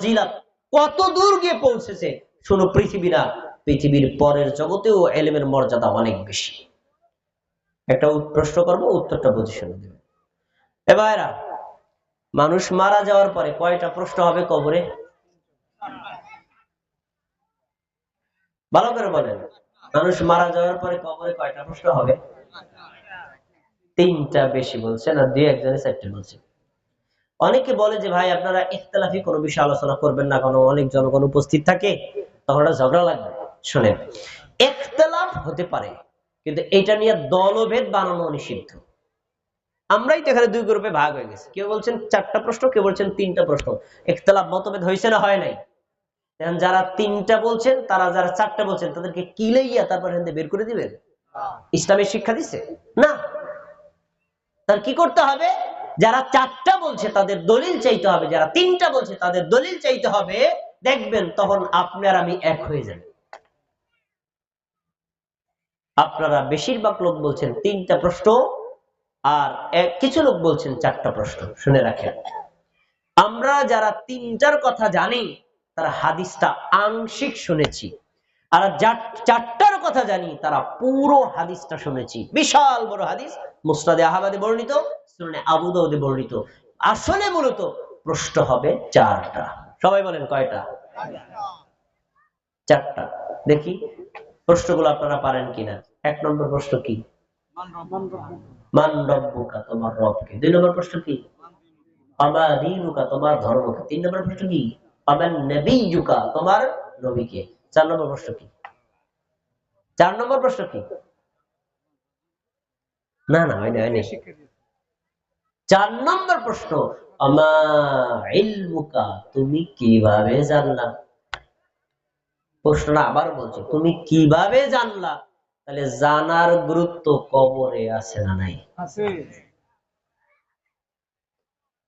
ফজিলাত কত দূর গিয়ে পৌঁছেছে? শুনো পৃথিবী না পৃথিবীর পরের জগতেও এলেমের মর্যাদা অনেক বেশি। একটা প্রশ্ন করব, উত্তরটা বুঝে শুনে দেবে এবারা মানুষ মারা যাওয়ার পরে কয়টা প্রশ্ন হবে কবরে? ভালো করে বলেন। মানুষ মারা যাওয়ার পরে কবরে কয়টা প্রশ্ন হবে? তিনটা বেশি বলছে না, দুই একজনে চারটে বলছে। অনেকে বলে যে, ভাই, আপনারা ইখতলাফি কোনো বিষয়ে আলোচনা করবেন না, কোনো অনেক জনগণ উপস্থিত থাকে, তখন ওটা ঝগড়া লাগবে। শোনেন, ইখতলাফ হতে পারে, কিন্তু এটা নিয়ে দলভেদ বানানো নিষিদ্ধ। আমরাই তো এখানে দুই গ্রুপে ভাগ হয়ে গেছি। কেউ বলছেন চারটা প্রশ্ন, কেউ বলছেন তিনটা প্রশ্ন। ইখতলাফ মতভেদ হয়েছে না হয় নাই? যারা তিনটা বলছেন, তারা যারা চারটা বলছেন, তাদেরকে কিলাইয়া তারপর এখান বের করে দিবেন? ইসলামের শিক্ষা দিচ্ছে না। তার কি করতে হবে? যারা চারটা বলছে তাদের দলিল চাইতে হবে, যারা তিনটা বলছে তাদের দলিল চাইতে হবে, দেখবেন তখন আপনার আমি এক হয়ে যাবে আপনারা বেশিরভাগ লোক বলছেন তিনটা প্রশ্ন আর কিছু লোক বলছেন চারটা প্রশ্ন, শুনে রাখেন। আমরা যারা তিনটার কথা জানি, তারা হাদিসটা আংশিক শুনেছি। আর চারটার কথা জানি, তারা পুরো হাদিসটা শুনেছি। বিশাল বড় হাদিস, মুসনাদে আহাবাদে বর্ণিত। সুনানে আবু দাউদে বর্ণিত। আসলে মূলত প্রশ্ন হবে চারটা। সবাই বলেন কয়টা? চারটা। দেখি, প্রশ্নগুলো আপনারা পারেন কিনা। এক নম্বর প্রশ্ন কি? মান তোমার রবকে। দুই নম্বর প্রশ্ন কি? আমা দীনুকা, তোমার ধর্মকে। তিন নম্বর প্রশ্ন কি? আমান নবীযুকা, তোমার নবীকে। চার নম্বর প্রশ্ন কি? চার নম্বর প্রশ্ন কি? না না, হয়নি হয়নি। চার নম্বর প্রশ্ন আমা ইলমুকা তুমি কীভাবে জানলা? প্রশ্নটা আবার বলছি তুমি কীভাবে জানলা? তাহলে জানার গুরুত্ব কবরে আছে না নাই?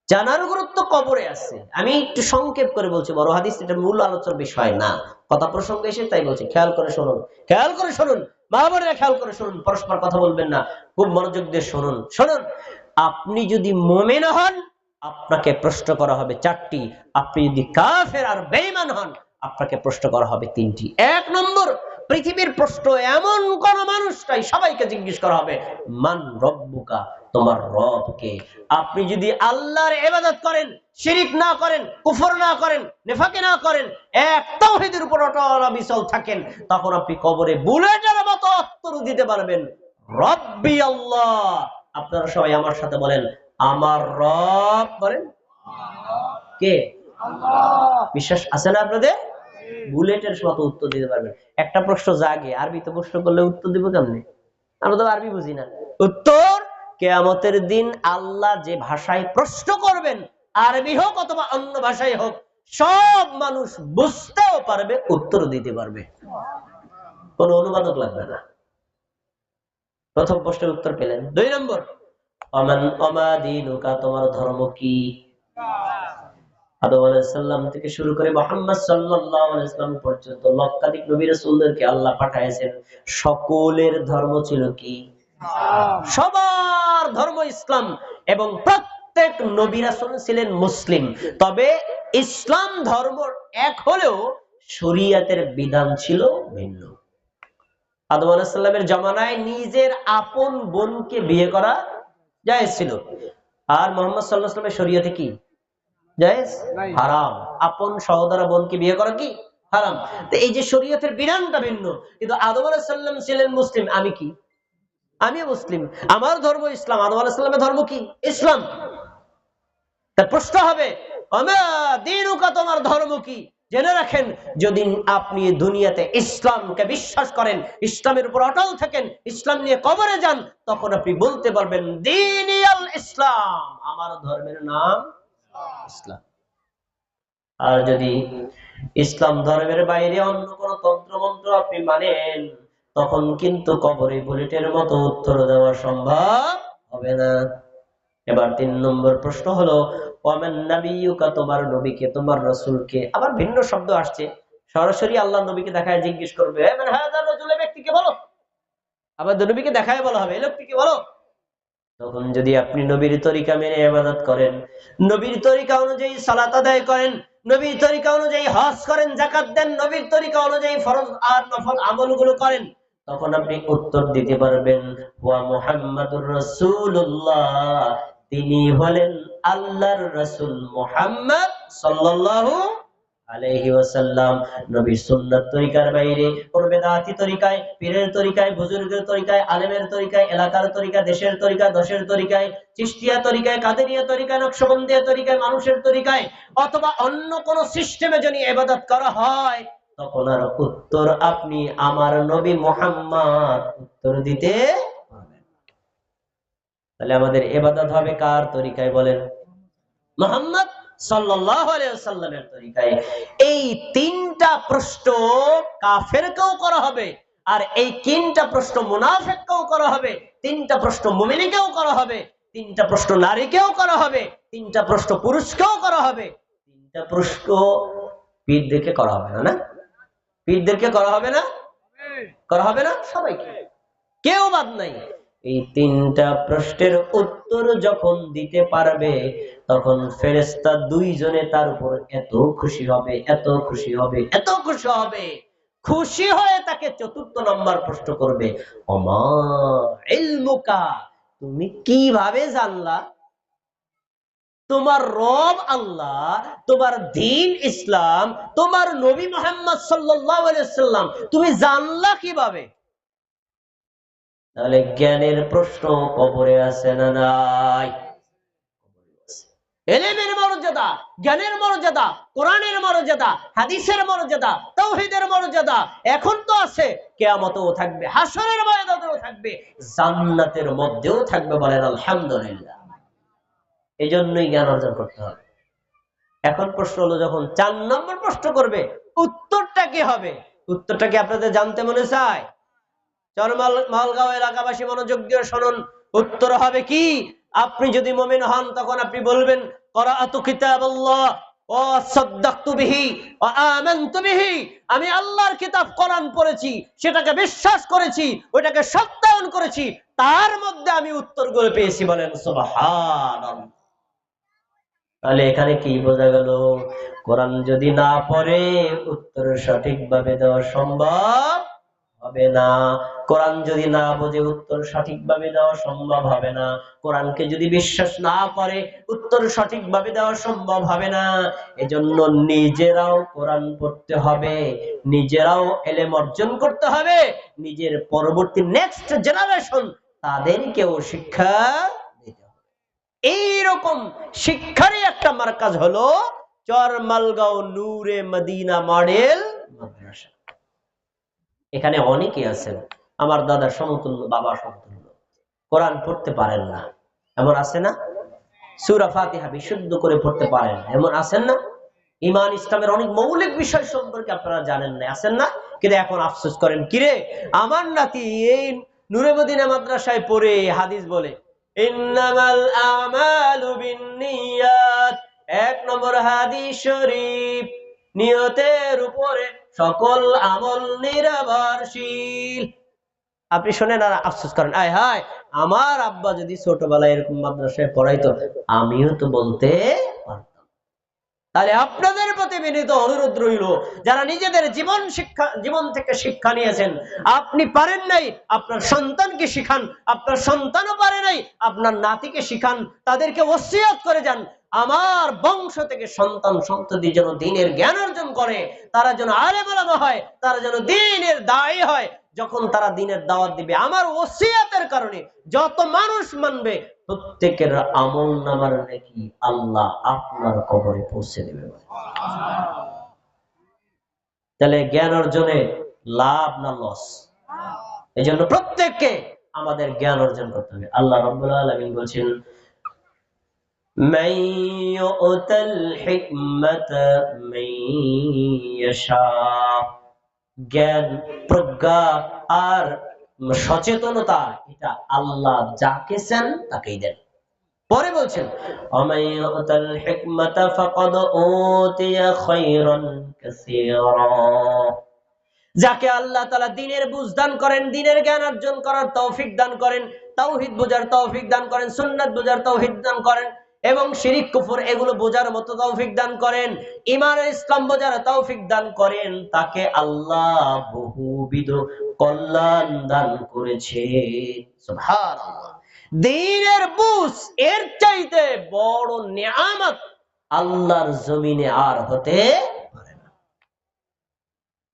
জানার গুরুত্ব কবরে আছে। আমি একটু সংক্ষেপ করে বলছি বড় হাদিস এটা মূল আলোচনার বিষয় না। কথা প্রসঙ্গে এসে তাই বলছি খেয়াল করে শুনুন খেয়াল করে শুনুন মা বোনেরা খেয়াল করে শুনুন পরস্পর কথা বলবেন না খুব মনোযোগ দিয়ে শুনুন শুনুন। আপনি যদি মোমেন হন, আপনাকে প্রশ্ন করা হবে চারটি। আপনি যদি কাফের আর বেইমান হন, আপনাকে প্রশ্ন করা হবে তিনটি। এক নম্বর, পৃথিবীর প্রশ্ন এমন কোন মানুষটাই সবাইকে জিজ্ঞেস করা হবে, মান রব্বুকা? তোমার রবকে। আপনি যদি আল্লাহর ইবাদত করেন, শিরিক না করেন, কুফর না করেন, নেফাকে না করেন, এক তাওহীদের উপর অটল বিচল থাকেন, তখন আপনি কবরে বুলেটের মতো উত্তর দিতে পারবেন। রব্বি আল্লাহ! আপনারা সবাই আমার সাথে বলেন, আমার রব বলেন? কে? বিশ্বাস আছে না আপনাদের? বুলেটের মতো উত্তর দিতে পারবেন। একটা প্রশ্ন জাগে আরবিতে প্রশ্ন করলে উত্তর দিব কেমনে? আমরা তো আরবি বুঝি না। উত্তর, কেয়ামতের দিন আল্লাহ যে ভাষায় প্রশ্ন করবেন, আরবি হোক অথবা অন্য ভাষায় হোক, সব মানুষ বুঝতেও পারবে, উত্তর দিতে পারবে। কোন অনুবাদক লাগবে না। প্রথম প্রশ্নের উত্তর পেলেন দুই নম্বর, অমান অমাদিনুকা তোমার ধর্ম কি? আদম থেকে শুরু করে মোহাম্মদ পর্যন্ত লক্ষাধিক আল্লাহ সকলের ধর্ম ছিল কি? সবার ধর্ম ইসলাম এবং প্রত্যেক নবী ছিলেন মুসলিম। তবে ইসলাম ধর্ম এক হলেও শরীয়তের বিধান ছিল ভিন্ন। আদম আলাইসাল্লামের জমানায় নিজের আপন বোনকে বিয়ে করা জায়েজ ছিল। আর মোহাম্মদ সাল্লাহ সাল্লামের শরীয়তে কি? জায়েজ? হারাম। আপন সহোদরা বোনকে বিয়ে করা কি? হারাম। তো এই যে শরীয়তের বিধানটা ভিন্ন কিন্তু আদম আলাইসাল্লাম ছিলেন মুসলিম। আমি কি? আমি মুসলিম। আমার ধর্ম ইসলাম আদম আলাইসাল্লামের ধর্ম কি? ইসলাম। তা প্রশ্ন হবে দিনুকা তোমার ধর্ম কি? জেনে রাখেন, যদি আপনি দুনিয়াতে ইসলামকে বিশ্বাস করেন, ইসলামের উপর অটল থাকেন, ইসলাম নিয়ে কবরে যান, তখন আপনি বলতে পারবেন দিনিয়াল ইসলাম। আমার ধর্মের নাম ইসলাম। আর যদি ইসলাম ধর্মের বাইরে অন্য কোন তন্ত্র মন্ত্র আপনি মানেন, তখন কিন্তু কবরে বুলেটের মতো উত্তর দেওয়া সম্ভব হবে না। এবার তিন নম্বর প্রশ্ন হলো, ওয়ামান নাবিয়ুকা, তোমার নবীকে, তোমার রাসূলকে? আবার ভিন্ন শব্দ আসছে। সরাসরি আল্লাহ নবীকে দেখায় জিজ্ঞেস করবে, "এ মান হাযা রাজুল?" এই ব্যক্তিকে বলো? আবার নবীকে দেখায় বলা হবে লোকটিকে বলো? তখন যদি আপনি নবীর তরিকা মেনে ইবাদত করেন, নবীর তরিকা অনুযায়ী সালাত আদায় করেন, নবীর তরিকা অনুযায়ী হজ করেন জাকাত দেন, নবীর তরিকা অনুযায়ী ফরজ আর নফল আমলগুলো করেন, তখন আপনি উত্তর দিতে পারবেন তিনি হলেন আল্লাহর রাসূল মুহাম্মদ সাল্লাল্লাহু আলাইহি ওয়াসাল্লাম নবীর সুন্নাত তরিকার বাইরে কোন বেদাতি তরিকায়, পীরের তরিকায়, বুজুর্গের তরিকায়, আলেমের তরিকায়, এলাকার তরিকা দেশের তরিকা দশের তরিকায়, চিশতিয়া তরিকায়, কাদেরিয়া তরিকায়, নকশবন্দিয়া তরিকায়, মানুষের তরিকায় অথবা অন্য কোন সিস্টেমে যদি ইবাদত করা হয়, তখন আর উত্তর আপনি আমার নবী মোহাম্মদ উত্তর দিতে। তাহলে আমাদের এবাদত হবে কার তরিকায় বলেন? মোহাম্মদ ওয়াসাল্লামের তরিকায়। এই তিনটা প্রশ্ন কাফেরকেও করা হবে, আর এই তিনটা প্রশ্ন মুনাফিককেও করা হবে, তিনটা প্রশ্ন মুমিনকেও করা হবে, তিনটা প্রশ্ন নারীকেও করা হবে, তিনটা প্রশ্ন পুরুষকেও করা হবে, তিনটা প্রশ্ন পীরদেরকে করা হবে না না? পীরদেরকে করা হবে না? করা হবে না? সবাইকে। কেউ বাদ নাই। এই তিনটা প্রশ্নের উত্তর যখন দিতে পারবে, তখন ফেরেস্তা দুইজনে তার উপর এত খুশি হবে, এত খুশি হবে, এত খুশি হবে। খুশি হয়ে তাকে চতুর্থ নম্বর প্রশ্ন করবে তুমি কীভাবে জানলা? তোমার রব আল্লাহ, তোমার দিন ইসলাম, তোমার নবী মোহাম্মদ সাল্লাম তুমি জানলা কীভাবে? তাহলে জ্ঞানের প্রশ্ন কবরে আছে না নাই? এলেমের মর্যাদা, জ্ঞানের মর্যাদা, কোরআনের মর্যাদা, হাদিসের মর্যাদা, তৌহিদের মর্যাদা এখন তো আছে। কেয়ামতেও থাকবে, হাসরের মর্যাদাতেও থাকবে, জান্নাতের মধ্যেও থাকবে বলেন আলহামদুলিল্লাহ। এই জন্যই জ্ঞান অর্জন করতে হবে। এখন প্রশ্ন হলো, যখন চার নম্বর প্রশ্ন করবে, উত্তরটা কি হবে? উত্তরটা কি আপনাদের জানতে মনে চায়? মালগাঁও এলাকাবাসী মনোযোগ দিয়ে শুনুন। উত্তর হবে কি? আপনি যদি মমিন হন, তখন আপনি বলবেন আমি আল্লাহর কিতাব কোরআন পড়েছি, সেটাকে বিশ্বাস করেছি ওটাকে সত্যায়ন করেছি, তার মধ্যে আমি উত্তর উত্তরগুলো পেয়েছি বলেন তাহলে এখানে কি বোঝা গেল? কোরআন যদি না পড়ে, উত্তর সঠিকভাবে দেওয়া সম্ভব হবে না। কোরআন যদি না বোঝে, উত্তর সঠিকভাবে দেওয়া সম্ভব হবে না। কোরআনকে যদি বিশ্বাস না করে, উত্তর সঠিকভাবে দেওয়া সম্ভব হবে না। এজন্য নিজেরাও কোরআন পড়তে হবে, নিজেরাও এলেম অর্জন করতে হবে, নিজের পরবর্তী নেক্সট জেনারেশন তাদেরকেও শিক্ষা দিতে হবে। এইরকম শিক্ষারই একটা মার্কাজ হলো, চরমালগাঁও নূরে মদিনা মডেল। মাদ্রাসা এখানে অনেকে আছেন, আমার দাদার সমতুল্য, বাবা সমতুল্য। কোরআন পড়তে পারেন না। এমন আছে না? সুরা ফাতিহা বিশুদ্ধ করে পড়তে পারেন এমন আছেন না? ইমান ইসলামের অনেক মৌলিক বিষয় সম্পর্কে আপনারা জানেন না, আছেন না? কিন্তু এখন আফসোস করেন, কিরে, আমার নাতি এই নূরে মদিনা মাদ্রাসায় পড়ে হাদিস বলে এক নম্বর হাদিস শরীফ, নিয়তের উপরে সকল আমল নির্ভরশীল। আপনি শোনেন আর আফসোস করেন, আয় হায়, আমার আব্বা যদি ছোটবেলায় এরকম মাদ্রাসায় পড়াইতো, আমিও তো বলতে তাহলে আপনাদের প্রতি বিনীত অনুরোধ রইল, যারা নিজেদের জীবন শিক্ষা, জীবন থেকে শিক্ষা নিয়েছেন, আপনি পারেন নাই, আপনার সন্তানকে শিখান, আপনার সন্তানও পারে নাই, আপনার নাতিকে শিখান, তাদেরকে ওসিয়ত করে যান আমার বংশ থেকে সন্তান সন্ততি যেন দিনের জ্ঞান অর্জন করে, তারা যেন আরে বলানো হয়, তারা যেন দিনের দায়ী হয়, যখন তারা দিনের দাওয়াত দিবে আমার ওসিয়াতের কারণে, যত মানুষ মানবে, প্রত্যেকের আমল নামার নাকি আল্লাহ আপনার কবরে পৌঁছে দেবে তাহলে জ্ঞান অর্জনে লাভ না লস? এই জন্য প্রত্যেককে আমাদের জ্ঞান অর্জন করতে হবে। আল্লাহ রব্বুল আলমিন বলছেন من يؤت الحكمة من يشاء জ্ঞান প্রজ্ঞা আর সচেতনতা এটা আল্লাহ যাকে চান তাকেই দেন পরে বলছেন ومن يؤت الحكمة فقد أوتي خيرا كثيرا যাকে আল্লাহ তালা দিনের বুঝ দান করেন দিনের জ্ঞান অর্জন করার তৌফিক দান করেন তাওহিদ বোঝার তৌফিক দান করেন সুন্নাত বোঝার তৌহিদ দান করেন এবং শিরিক কুফর এগুলো বোঝার মতো তৌফিক দান করেন। ইমান ইসলাম বোঝার তৌফিক দান করেন, তাকে আল্লাহ বহুবিধ কল্যাণ দান করেছে। দিনের বুঝ, এর চাইতে বড় নিয়ামত আল্লাহর জমিনে আর হতে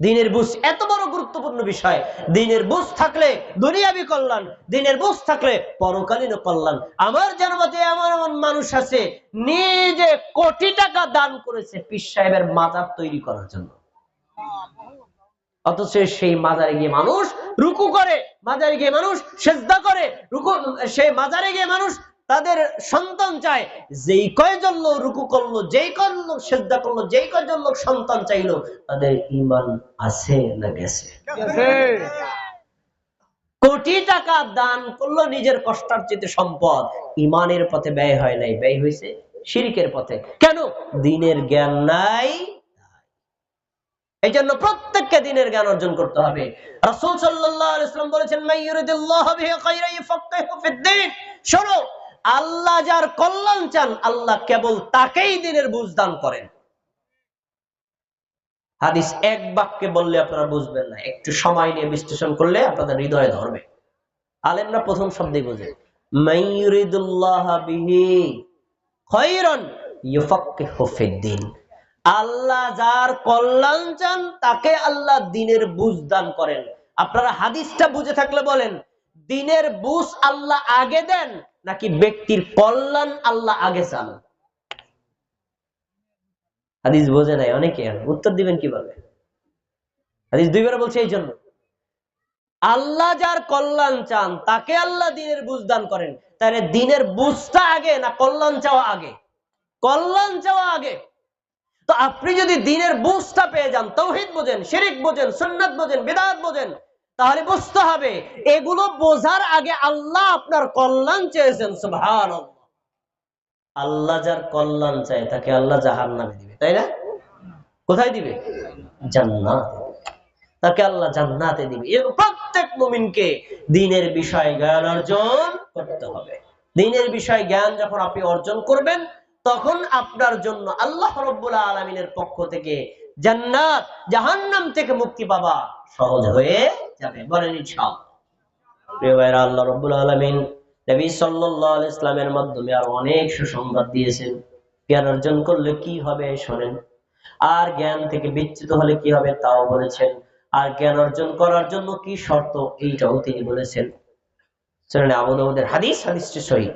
দিনের বুঝ, এত বড় গুরুত্বপূর্ণ বিষয়। দিনের বুঝ থাকলে দুনিয়াবি কল্যাণ, দিনের বুঝ থাকলে পরকালীন কল্যাণ। আমার জানামতে এমন এমন মানুষ আছে, নিজে কোটি টাকা দান করেছে পীর সাহেবের মাজার তৈরি করার জন্য। অথচ সেই মাজারে গিয়ে মানুষ রুকু করে, মাজারে গিয়ে মানুষ সেজদা করে, রুকু সেই মাজারে গিয়ে মানুষ তাদের সন্তান চায় যেই কয়জন লোক রুকু করল যেই কয়জন লোক সেজদা করল যেই কয়জন লোক সন্তান চাইলো তাদের ইমান আছে না গেছে? কোটি টাকা দান করল নিজের কষ্টার্জিত সম্পদ ইমানের পথে ব্যয় হয় নাই ব্যয় হয়েছে শিরিকের পথে। কেন? দিনের জ্ঞান নাই। এই জন্য প্রত্যেককে দিনের জ্ঞান অর্জন করতে হবে। রাসূল সাল্লাল্লাহু আলাইহি ওয়াসাল্লাম বলেছেন মান বিহি খায়রান ইউফাক্কিহু ফিদ-দ্বীন শোনো আল্লাহ যার কল্যাণ চান, আল্লাহ কেবল তাকেই দিনের বুঝ দান করেন। হাদিস এক বাক্যে বললে আপনারা বুঝবেন না। একটু সময় নিয়ে বিশ্লেষণ করলে আপনাদের হৃদয়ে ধরবে। আলেমরা প্রথম শব্দে বোঝে আল্লাহ যার কল্যাণ চান, তাকে আল্লাহ দিনের বুঝ করেন। আপনারা হাদিসটা বুঝে থাকলে বলেন দিনের বুঝ আল্লাহ আগে দেন, নাকি ব্যক্তির কল্যাণ আল্লাহ আগে চান? হাদিস বোঝে নাই, অনেকে উত্তর দিবেন কীভাবে? হাদিস দুইবার বলছে এই জন্য। আল্লাহ যার কল্যাণ চান, তাকে আল্লাহ দিনের বুঝ দান করেন। তাহলে দিনের বুঝটা আগে, না কল্যাণ চাওয়া আগে? কল্যাণ চাওয়া আগে। তো আপনি যদি দিনের বুঝটা পেয়ে যান, তৌহিদ বোঝেন, শিরিক বোঝেন, সুন্নাত বোঝেন, বিদাত বোঝেন তাহলে বুঝতে হবে, এগুলো বোঝার আগে আল্লাহ আপনার কল্যাণ চেয়েছেন সুবহান আল্লাহ যার কল্যাণ চায়, তাকে আল্লাহ জাহান নামে দিবে, তাই না? কোথায় দিবে? জান্নাত। তাকে আল্লাহ জান্নাতে দিবে। এরকম প্রত্যেক মুমিনকে দিনের বিষয় জ্ঞান অর্জন করতে হবে। দিনের বিষয় জ্ঞান যখন আপনি অর্জন করবেন, তখন আপনার জন্য আল্লাহ রব্বুল আলমিনের পক্ষ থেকে জান্নাত, জাহান্নাম থেকে মুক্তি পাবা সহজ হয়ে যাবে। বলেন প্রিয় ভাইরা আল্লাহ রব্বুল আলমিন নবী আলাইহি ইসলামের মাধ্যমে আর অনেক সুসংবাদ দিয়েছেন। জ্ঞান অর্জন করলে কি হবে শোনেন। আর জ্ঞান থেকে বিচ্যুত হলে কি হবে তাও বলেছেন। আর জ্ঞান অর্জন করার জন্য কি শর্ত, এইটাও তিনি বলেছেন। শোনেন, আবু দাউদের হাদিস, হাদিসটি সহি।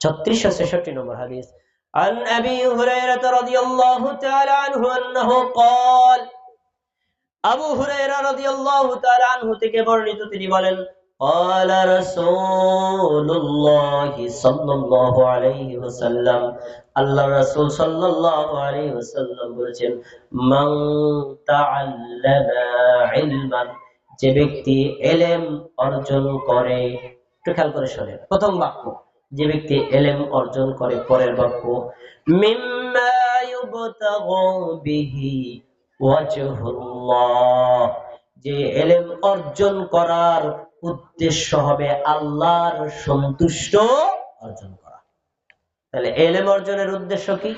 ছত্রিশশো ছেষট্টি নম্বর হাদিস। عن أبي هريرة رضي الله تعالى عنه أنه قال আবু হুরায়রা রাদিয়াল্লাহু তাআলা আনহু থেকে বর্ণিত তিনি বলেন قال رسول الله صلى الله عليه وسلم আল্লাহ রাসূল সাল্লাল্লাহু আলাইহি ওয়াসাল্লাম বলেছেন মান তাআল্লামা ইলমান যে ব্যক্তি এলেম অর্জন করে একটু খেয়াল করে শোনেন প্রথম বাক্য যে ব্যক্তি এলেম অর্জন করে পরের বাক্য যে এলেম অর্জন করার উদ্দেশ্য হবে আল্লাহর সন্তুষ্ট অর্জন করা। তাহলে এলেম অর্জনের উদ্দেশ্য কি?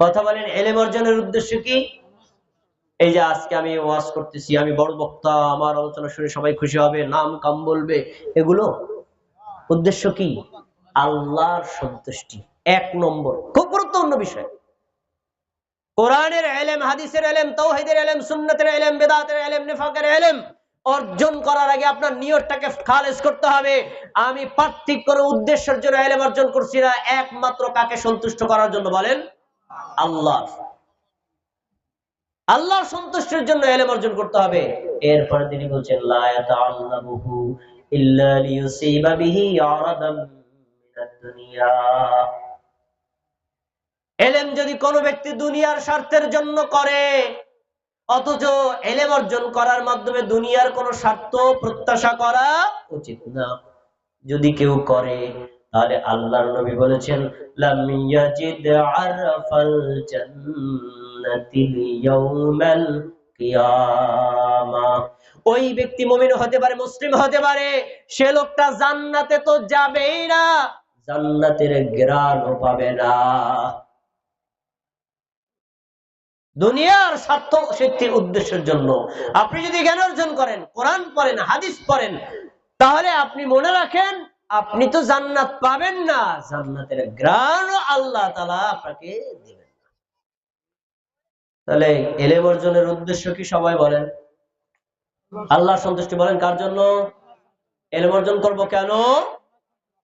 কথা বলেন, এলেম অর্জনের উদ্দেশ্য কি? এই যে আজকে আমি ওয়াজ করতেছি, আমি বড় বক্তা, আমার আলোচনা শুনে সবাই খুশি হবে, নাম কাম বলবে, এগুলো? উদ্দেশ্য কি? আল্লাহর সন্তুষ্টি। এক নম্বর, খুব গুরুত্বপূর্ণ বিষয়। কোরআনের এলেম, হাদিসের এলেম, তৌহিদের এলেম, সুন্নতের এলেম, বেদাতের এলেম, নিফাকের এলেম অর্জন করার আগে আপনার নিয়তটাকে খালেজ করতে হবে। আমি পার্থিক কোনো উদ্দেশ্যের জন্য এলেম অর্জন করছি না, একমাত্র কাকে সন্তুষ্ট করার জন্য বলেন? আল্লাহ। আল্লাহর সন্তুষ্টির জন্য এলেম অর্জন করতে হবে। এরপরে তিনি বলছেন, লা ইয়াতাআল্লামুহু ইল্লা লিয়ুসিবা বিহি আরাদাম মিনাদ দুনিয়া এলেম যদি কোনো ব্যক্তি দুনিয়ার স্বার্থের জন্য করে, অথচ এলেম অর্জন করার মাধ্যমে দুনিয়ার কোনো স্বার্থ প্রত্যাশা করা উচিত না। যদি কেউ করে, তাহলে আল্লাহর নবী বলেছেন, লাম ওই ব্যক্তি মমিন হতে পারে, মুসলিম হতে পারে, সে লোকটা জান্নাতে তো যাবেই না, জান্নাতের গ্রাণও পাবে না দুনিয়ার স্বার্থ সিদ্ধির উদ্দেশ্যের জন্য আপনি যদি জ্ঞান অর্জন করেন, কোরআন পড়েন, হাদিস পড়েন, তাহলে আপনি মনে রাখেন, আপনি তো জান্নাত পাবেন না, জান্নাতের গ্রাণ আল্লাহ তালা আপনাকে দিবেন। তাহলে এলেম অর্জনের উদ্দেশ্য কি সবাই বলেন আল্লাহ সন্তুষ্টি বলেন কার জন্য? এলেম অর্জন করব কেন?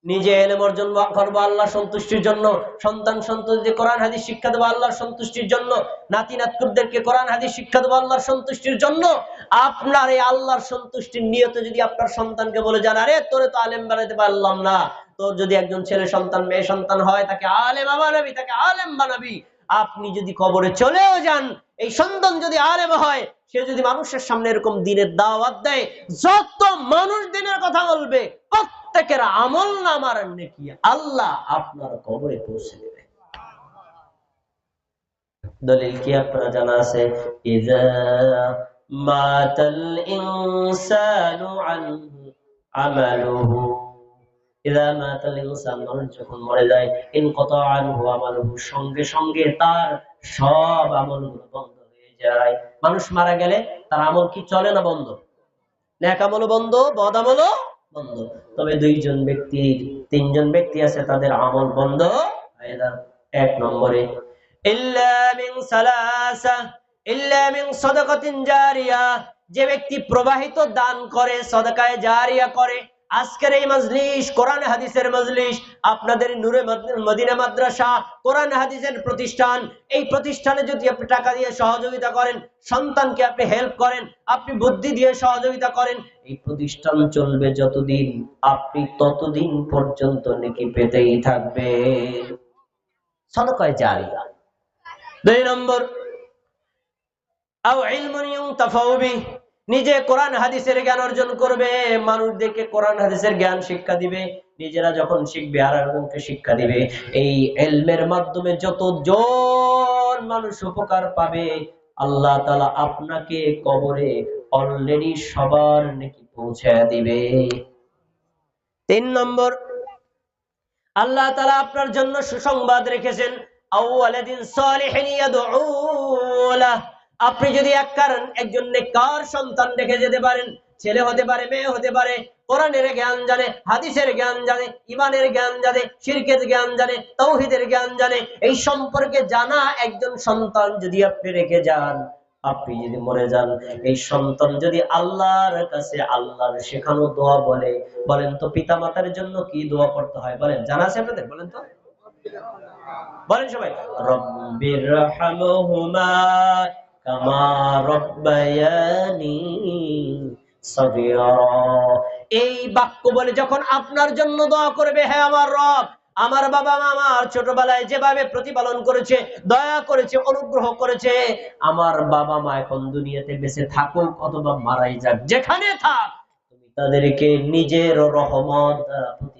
নিজে এলেম অর্জন করব আল্লাহ সন্তুষ্টির জন্য। সন্তান সন্ততি কোরআন, হাদিস শিক্ষা দেবো আল্লাহর সন্তুষ্টির জন্য। নাতি নাতকুরদেরকে কোরআন, হাদিস শিক্ষা দেবো আল্লাহর সন্তুষ্টির জন্য। আপনার এই আল্লাহর সন্তুষ্টির নিয়ত যদি আপনার সন্তানকে বলে যান, আরে, তোরে তো আলেম বানাতে পারলাম না। তোর যদি একজন ছেলে সন্তান, মেয়ে সন্তান হয়, তাকে আলেম বানাবি তাকে আলেম বানাবি। আপনি যদি কবরে চলেও যান, এই সন্তান যদি আলেম হয়, সে যদি মানুষের সামনে এরকম দিনের দাওয়াত দেয়, যত মানুষ দিনের কথা বলবে, প্রত্যেকের আমল নামার নেকি আল্লাহ আপনার কবরে পৌঁছে দেবে। দলিল কি আপনারা জানা আছে? ইজা মাতাল ইনসানু আনহু আমালুহু ইজা মাতাল ইনসান মানুষ যখন মরে যায় ইনকাতা আনহু আমালুহু, সঙ্গে সঙ্গে তার সব আমলগুলো বন্ধ হয়ে যায়। মানুষ মারা গেলে তার আমল কি চলে না বন্ধ? ন্যাক আমলও বন্ধ, বদ আমলও বন্ধ। তবে দুইজন ব্যক্তির তিনজন ব্যক্তি আছে, তাদের আমল বন্ধ এক নম্বরে, ইল্লা মিন সালাসা, ইল্লা মিন সাদাকাতিন জারিয়া, যে ব্যক্তি প্রবাহিত দান করে, সদকায়ে জারিয়া করে আজকের এই মজলিস, কোরআন হাদিসের মজলিস, আপনাদের নূরে মদিনা মাদ্রাসা, কোরআন হাদিসের প্রতিষ্ঠান, এই প্রতিষ্ঠানে যদি আপনি টাকা দিয়ে সহযোগিতা করেন, সন্তানকে আপনি হেল্প করেন, আপনি বুদ্ধি দিয়ে সহযোগিতা করেন, এই প্রতিষ্ঠান চলবে যতদিন, আপনি ততদিন পর্যন্ত নাকি পেতেই থাকবে সদকায় জারিয়া দুই নম্বর, আও ইলমুন ইউনতাফাউ বিহি। নিজে কোরআন হাদিসের জ্ঞান অর্জন করবে মানুষদেরকে কোরআন হাদিসের জ্ঞান শিক্ষা দিবে, নিজেরা যখন শিখবে আর একজনকে শিক্ষা দিবে, এই এলমের মাধ্যমে যত জন মানুষ উপকার পাবে, আল্লাহ তালা আপনাকে কবরে অলরেডি সবার নাকি পৌঁছে দিবে তিন নম্বর, আল্লাহ তালা আপনার জন্য সুসংবাদ রেখেছেন, আউয়ালাদিন সালিহিন। আপনি যদি এক কারণ, একজন নেককার সন্তান রেখে যেতে পারেন, ছেলে হতে পারে, মেয়ে হতে পারে, কোরআনের জ্ঞান জানে, হাদিসের জ্ঞান জানে ইমানের জ্ঞান জানে, শিরকের জ্ঞান জানে, তৌহিদের জ্ঞান জানে, এই সম্পর্কে জানা একজন সন্তান যদি আপনি রেখে যান, আপনি যদি মরে যান, এই সন্তান যদি আল্লাহর কাছে আল্লাহর শেখানো দোয়া বলে, বলেন তো পিতা মাতার জন্য কি দোয়া করতে হয়? বলেন, জানা আছে আপনাদের? বলেন তো। বলেন সবাই। রব্বির হামহুমা এই বাক্য বলে যখন আপনার জন্য দোয়া করবে হ্যাঁ আমার রব, আমার বাবা মা আমার ছোটবেলায় যেভাবে প্রতিপালন করেছে, দয়া করেছে, অনুগ্রহ করেছে, আমার বাবা মা এখন দুনিয়াতে বেঁচে থাকুক অথবা মারাই যাক, যেখানে থাক, তুমি তাদেরকে নিজের রহমত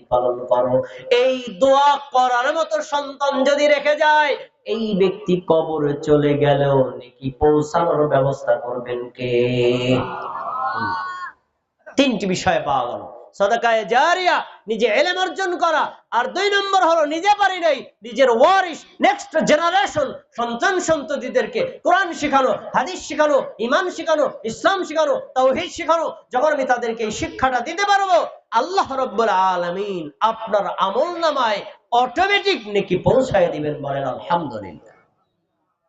প্রতিপালন করো। এই দোয়া করার মতো সন্তান যদি রেখে যায়, এই ব্যক্তি কবরে চলে গেলেও নাকি পৌঁছানোর ব্যবস্থা করবেন কে? তিনটি বিষয় পাওয়া গেল। সদাকায় জারিয়া নিজে এলেম অর্জন করা। আর দুই নম্বর হলো, নিজে পারি নাই, নিজের ওয়ারিস নেক্সট জেনারেশন সন্তান সন্ততিদেরকে কোরআন শেখানো, হাদিস শেখানো ইমান শেখানো, ইসলাম শেখানো, তাওহীদ শেখানো, যখন আমি তাদেরকে এই শিক্ষাটা দিতে পারব, আল্লাহ রব্বুল আলামিন আপনার আমল নামায় অটোমেটিক নাকি পৌঁছায় দিবেন বলেন, আলহামদুলিল্লাহ।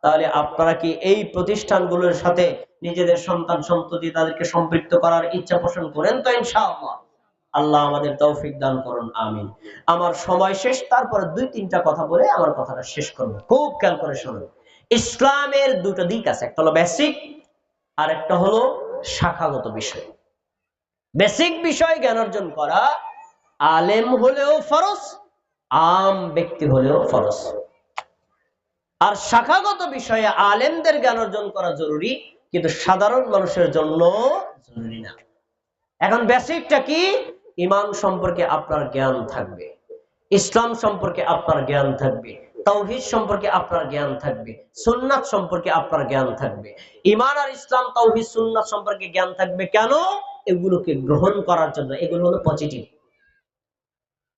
তাহলে আপনারা কি এই প্রতিষ্ঠানগুলোর সাথে নিজেদের সন্তান সন্ততি তাদেরকে সম্পৃক্ত করার ইচ্ছা পোষণ করেন তো, ইনশাআল্লাহ? আল্লাহ আমাদের তৌফিক দান করুন, আমিন। আমার সময় শেষ, তারপরে দুই, তিনটা কথা বলে আমার কথাটা শেষ করব। খুব খেয়াল করে শুনুন। ইসলামের দুটো দিক আছে, একটা হলো বেসিক আর একটা হলো শাখাগত বিষয়। বেসিক বিষয় জ্ঞান অর্জন করা, আলেম হলেও ফরজ, আম ব্যক্তি হলেও ফরজ। আর শাখাগত বিষয়ে আলেমদের জ্ঞান অর্জন করা জরুরি, কিন্তু সাধারণ মানুষের জন্য জরুরি না। এখন বেসিকটা কি? ইমান সম্পর্কে আপনার জ্ঞান থাকবে, ইসলাম সম্পর্কে আপনার জ্ঞান থাকবে তৌহিদ সম্পর্কে আপনার জ্ঞান থাকবে, সুন্নাত সম্পর্কে আপনার জ্ঞান থাকবে। ইমান আর ইসলাম তৌহিদ সুন্নাত সম্পর্কে জ্ঞান থাকবে কেন? এগুলোকে গ্রহণ করার জন্য। এগুলো হলো পজিটিভ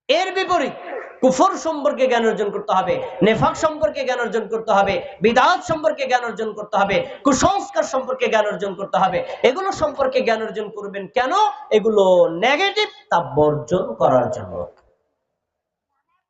এর বিপরীত। কুফর সম্পর্কে জ্ঞান অর্জন করতে হবে, নেফাক সম্পর্কে জ্ঞান অর্জন করতে হবে, বিদাত সম্পর্কে জ্ঞান অর্জন করতে হবে, কুসংস্কার সম্পর্কে জ্ঞান অর্জন করতে হবে, এগুলো সম্পর্কে জ্ঞান অর্জন করবেন কেন? এগুলো নেগেটিভ তা বর্জন করার জন্য।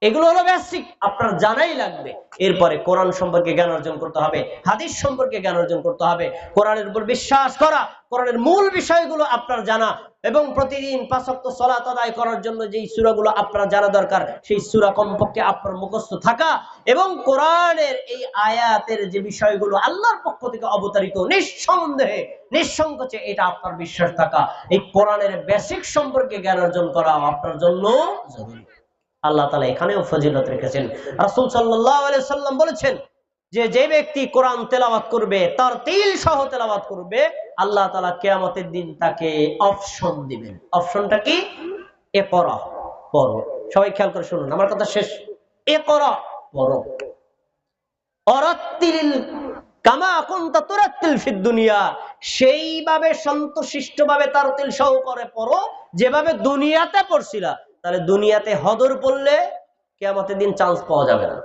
এগুলো হলো বেসিক আপনার জানাই লাগবে। এরপরে কোরআন সম্পর্কে জ্ঞান অর্জন করতে হবে, হাদিস সম্পর্কে জ্ঞান অর্জন করতে হবে, কোরআনের উপর বিশ্বাস করা, কোরআনের মূল বিষয়গুলো আপনার জানা এবং প্রতিদিন পাঁচক্ত সলাত আদায় করার জন্য যেই সুরাগুলো আপনার জানা দরকার, সেই সুরা কমপক্ষে আপনার মুখস্থ থাকা এবং কোরআনের এই আয়াতের যে বিষয়গুলো আল্লাহর পক্ষ থেকে অবতারিত নিঃসন্দেহে, নিঃসংকোচে এটা আপনার বিশ্বাস থাকা। এই কোরআনের বেসিক সম্পর্কে জ্ঞান অর্জন করা আপনার জন্য জরুরি। আল্লাহ তালা এখানেও ফজিলত রেখেছেন। রাসুল সাল্লাম বলেছেন যে যে ব্যক্তি কোরআন তেলাওয়াত করবে, তার তিল সহ তেলাওয়াত করবে, আল্লাহ তালা কেয়ামতের দিন তাকে অপশন দিবেন। অপশনটা কি? এ পড়া পড়ো সবাই খেয়াল করে শুনুন, আমার কথা শেষ। এ করা পড়ো অরাত্তিল কামা কুনতা তুরাত্তিল ফিদ দুনিয়া, সেইভাবে সন্তশিষ্ট ভাবে তার তিল সহ করে পড়ো যেভাবে দুনিয়াতে পড়ছিলা তাহলে দুনিয়াতে হদর পড়লে কেয়ামতের দিন চান্স পাওয়া যাবে না।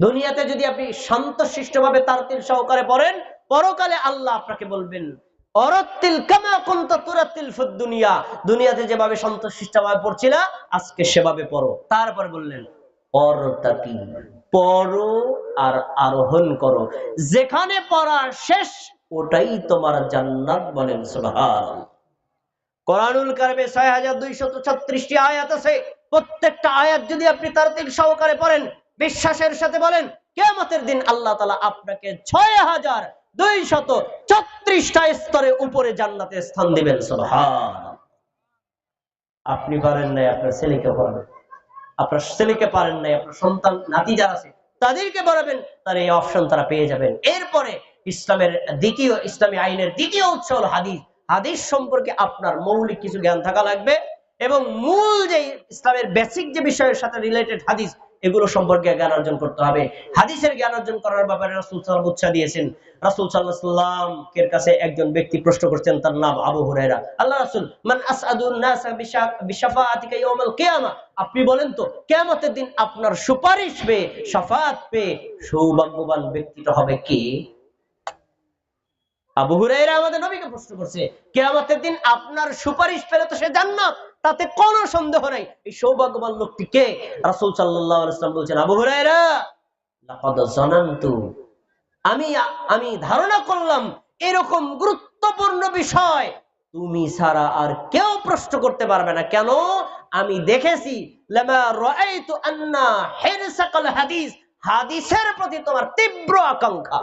দুনিয়াতে যদি আপনি শান্তশিষ্ট ভাবে তার তিল সহকারে পড়েন, পরকালে আল্লাহ আপনাকে বলবেন যেভাবে শান্তশিষ্ট ভাবে পড়ছিলা আজকে সেভাবে পড়ো। তারপর বললেন, পড়ো আর আরোহণ করো। যেখানে পড়া শেষ, ওটাই তোমার জান্নাত বলেন সুবহান কোরআনুল কারিমে ছয় হাজার ছত্রিশটি আয়াত আছে। প্রত্যেকটা আয়াত যদি আপনি তার তিল সহকারে পড়েন, বিশ্বাসের সাথে বলেন কেমতের দিন আল্লাহ তালা আপনাকে ছয় হাজার দুইশত ছত্রিশটা স্তরে উপরে জান্নাতে স্থান দিবেন। আপনি পারেন নাই, আপনার ছেলেকে পড়াবেন। আপনার ছেলেকে পারেন নাই, আপনার সন্তান, নাতি যারা আছে, তাদেরকে পড়াবেন, তার এই অপশন তারা পেয়ে যাবেন। এরপরে ইসলামের দ্বিতীয়, ইসলামী আইনের দ্বিতীয় উৎস হল হাদিস। হাদিস সম্পর্কে আপনার মৌলিক কিছু জ্ঞান থাকা লাগবে এবং মূল যে ইসলামের বেসিক যে বিষয়ের সাথে রিলেটেড হাদিস, এগুলো সম্পর্কে জ্ঞান অর্জন করতে হবে। হাদিসের জ্ঞান অর্জন করার ব্যাপারে রাসুল সাল্লাম উৎসাহ দিয়েছেন। রাসুল সাল্লাহ সাল্লাম এর কাছে একজন ব্যক্তি প্রশ্ন করছেন, তার নাম আবু হুরায়রা। আল্লাহ রাসুল, মান কিয়ামা? আপনি বলেন তো, কিয়ামতের দিন আপনার সুপারিশ পেয়ে শাফাত পেয়ে সৌভাগ্যবান ব্যক্তিটা হবে কে? আবু হুরাইরা আমাদের নবীকে প্রশ্ন করছে, কেয়ামতের দিন আপনার সুপারিশ পেলে তো সে জান্নাত, তাতে কোনো সন্দেহ নাই। এই সৌভাগ্যবান লোকটি কে? রাসূল সাল্লাল্লাহু আলাইহি ওয়াসাল্লাম বলছেন, আবু হুরাইরা লাকাদ জানান্তু। আমি আমি ধারণা করলাম, এরকম গুরুত্বপূর্ণ বিষয় তুমি ছাড়া আর কেউ প্রশ্ন করতে পারবে না। কেন? আমি দেখেছি হাদিস, হাদিসের প্রতি তোমার তীব্র আকাঙ্ক্ষা।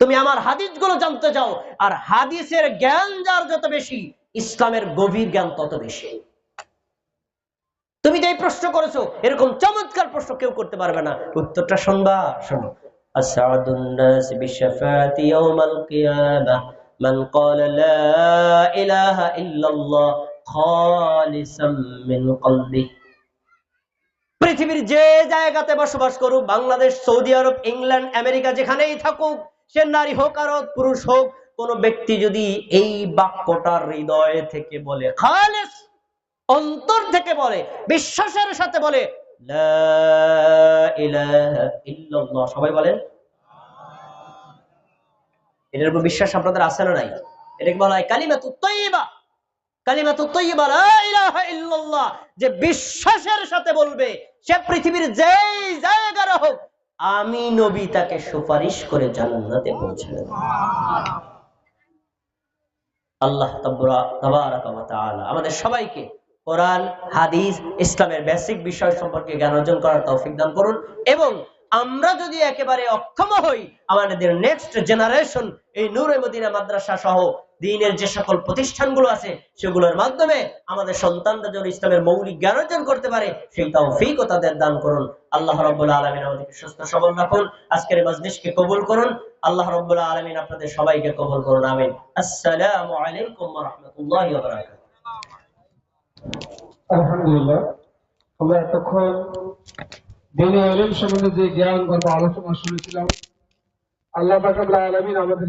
তুমি আমার হাদিসগুলো জানতে চাও, আর হাদিসের জ্ঞান যার যত বেশি, ইসলামের গভীর জ্ঞান তত বেশি। তুমি যে প্রশ্ন করেছ, এরকম চমৎকার প্রশ্ন কেউ করতে পারবে না। উত্তরটা শুনবা, শোনো। পৃথিবীর যে জায়গাতে বসবাস করুক, Bangladesh, Saudi Arab, England, America, যেখানেই থাকুক সে নারী হোক আর পুরুষ হোক, কোন ব্যক্তি যদি এই বাক্যটার হৃদয় থেকে বলে, খালেস, অন্তর থেকে বলে, বিশ্বাসের সাথে বলে সবাই বলেন। এটার উপর বিশ্বাস আপনাদের আছে না নাই? এটাকে বলা হয় কালিমাতু তৈবা কালিমাতু তৈবা যে বিশ্বাসের সাথে বলবে, সে পৃথিবীর যেই জায়গার হোক আমি নবী তাকে সুপারিশ করে জান্নাতে পৌঁছে দেব আল্লাহ আমাদের সবাইকে কোরআন, হাদিস, ইসলামের বেসিক বিষয় সম্পর্কে জ্ঞান অর্জন করার তৌফিক দান করুন এবং আমরা যদি একেবারে অক্ষম হই, আমাদের নেক্সট জেনারেশন এই নূরে মদিনা মাদ্রাসা সহ দিনের যে সকল প্রতিষ্ঠানগুলো আছে, সেগুলোর মাধ্যমে আমাদের সন্তানরা যেন ইসলামের মৌলিক জ্ঞান অর্জন করতে পারে, সেই তৌফিকও তাদের দান করুন। আল্লাহ রব্বুল আলমিন আমাদেরকে সুস্থ সবল রাখুন, আজকের এই মজলিসকে কবুল করুন। আল্লাহ রব্বুল আলমিন আপনাদের সবাইকে কবুল করুন, আমিন। আসসালামু আলাইকুম রাহমাতুল্লাহি আলহামদুলিল্লাহ, আমরা এতক্ষণ দিনে সম্বন্ধে যে জ্ঞান গর্ব আলোচনা শুনেছিলাম, আল্লাহ আলামিন আমাদের